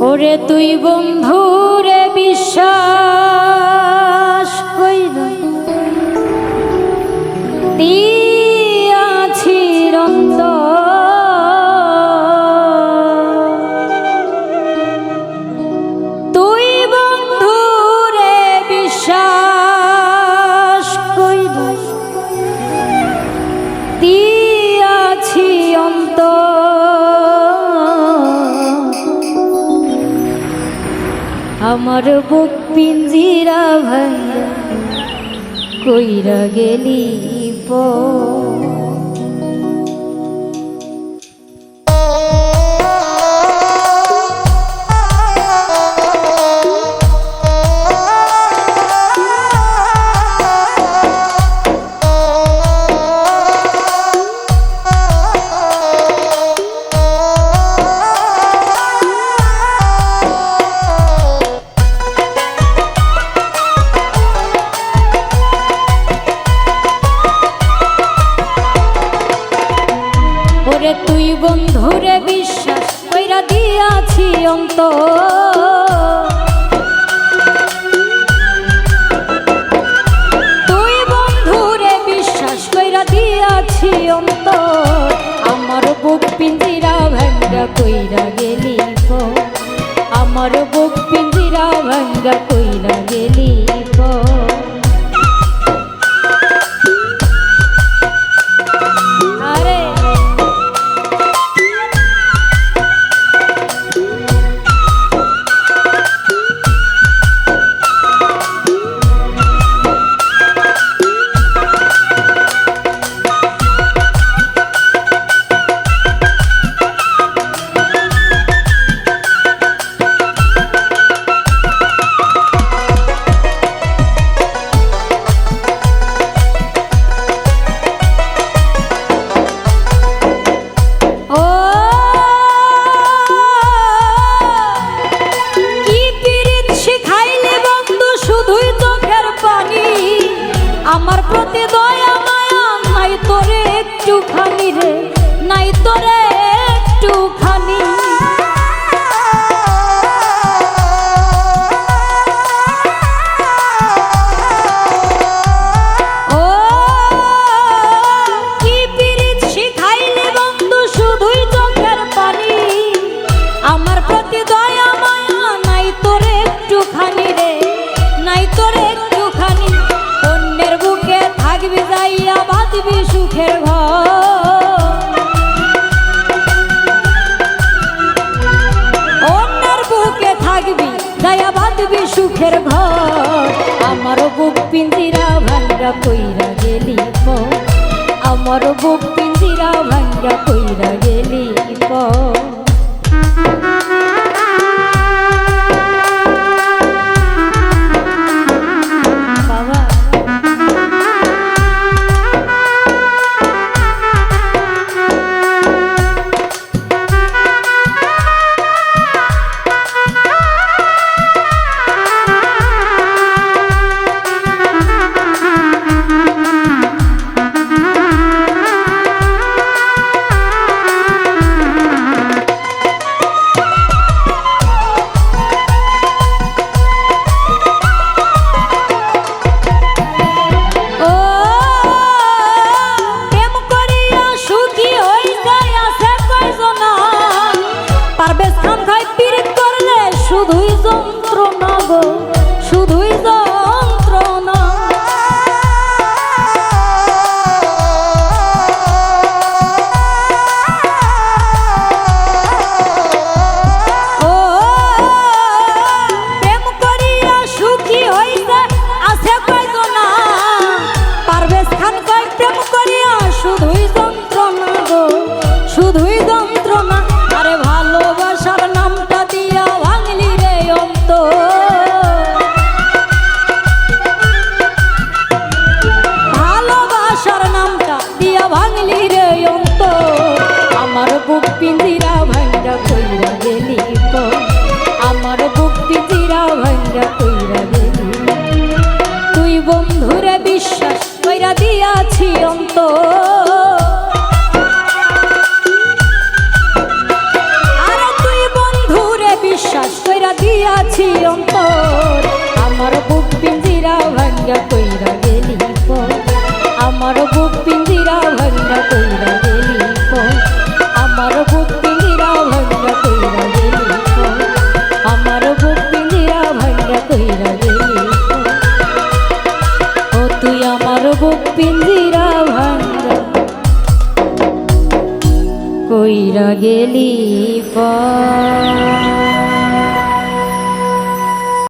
ওরে তুই বন্ধুরে বিশ্বাস। আমার বুক পিঞ্জিরা ভাইয়া কইরা গেলি প বন্ধুরে বিশ্বাস কইরা দিয়াছি অন্ত তুই বন্ধুরে বিশ্বাস কইরা দিয়াছি অন্ত আমার বুক পিঞ্জিরা ভাঙ্গা কইরা গেলি আমার বুক পিঞ্জিরা ভাঙ্গা কইরা গেলি প্রতি দয়া মায়া নাই তোরে একটুখানি রে নাই তোরে একটুখানি। ও সুখের ঘর আমার বুক পিঞ্জিরা ভাঙ্গা কইরা গেলি আমার বুক পিঞ্জিরা ভাঙ্গা কইরা গেলি প শুধুই যন্ত্রণা গো আছি অন্ত। আর তুই বন্ধুরে বিশ্বাস কইরা দিয়াছি অন্তর। আমার বুক পিঞ্জিরা ভাঙ্গা কইরা গেলি পর